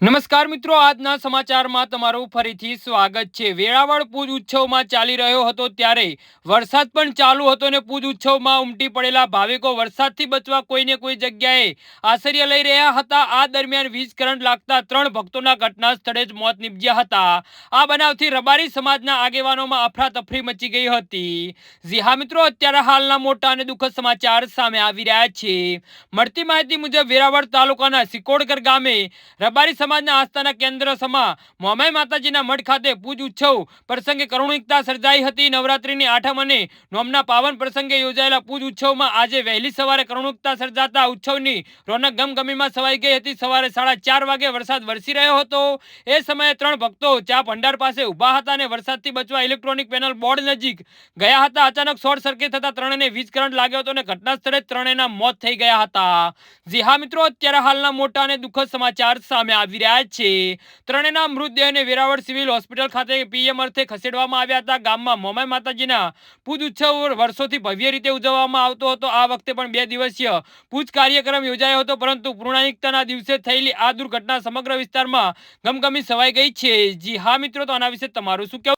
નમસ્કાર મિત્રો, આજના સમાચારમાં તમારું ફરીથી સ્વાગત છે. વેળાવળ પૂજ ઉત્સવમાં ચાલી રહ્યો હતો ત્યારે વરસાદ પણ ચાલુ હતો ને પૂજ ઉત્સવમાં ઉમટી પડેલા ભાવિકો વરસાદથી બચવા કોઈને કોઈ જગ્યાએ આશ્રય લઈ રહ્યા હતા. આ દરમિયાન વીજ કરંટ લાગતા ત્રણ ભક્તોના ઘટના સ્થળે જ મોત નીપજ્યા હતા. આ બનાવથી રબારી સમાજના આગેવાનોમાં અફરાતફરી મચી ગઈ હતી. જી હા મિત્રો, અત્યારે હાલના મોટા અને દુઃખદ સમાચાર સામે આવી રહ્યા છે. મળતી માહિતી મુજબ વેરાવળ તાલુકાના સિકોડકર ગામે રબારી સમાજના આસ્થાના કેન્દ્ર સમા મોમાઈ માતાજીના મઠ ખાતે પૂજ ઉત્સવ પ્રસંગે કરુણિકતા સર્જાઈ હતી. નવરાત્રીની આઠમ અને નોમના પાવન પ્રસંગે યોજાયેલા પૂજ ઉત્સવમાં આજે વહેલી સવારે કરુણિકતા સર્જાતા ઉત્સવની રોનક ગમગમીમાં સવાઈ ગઈ હતી. સવારે સાડા ચાર વાગે વરસાદ વરસી રહ્યો હતો. એ સમયે ત્રણ ભક્તો ચા ભંડાર પાસે ઊભા હતા અને વરસાદથી બચવા ઇલેક્ટ્રોનિક પેનલ બોર્ડ નજીક ગયા હતા. અચાનક શોર્ટ સર્કિટ થતા ત્રણેને વીજ કરંટ લાગ્યો હતો અને ઘટના સ્થળે ત્રણેના મોત થઈ ગયા હતા. જી હા મિત્રો, અત્યારે હાલના મોટા અને દુઃખદ સમાચાર સામે આવી રહ્યા છે. ત્રણેયના મૃતદેહને વેરાવળ સિવિલ હોસ્પિટલ ખાતે પીએમ અર્થે ખસેડવામાં આવ્યા હતા. ગામમાં મોમાઈ માતાજીના પૂજ ઉત્સવ વર્ષોથી ભવ્ય રીતે ઉજવવામાં આવતો હતો. આ વખતે પણ બે દિવસીય પૂજ કાર્યક્રમ યોજાયો હતો, પરંતુ પૂર્ણાનિકતાના દિવસે થયેલી આ દુર્ઘટના સમગ્ર વિસ્તારમાં ગમગમી સવાઈ ગઈ છે. જી હા મિત્રો, તો આના વિશે તમારું શું કહેવું?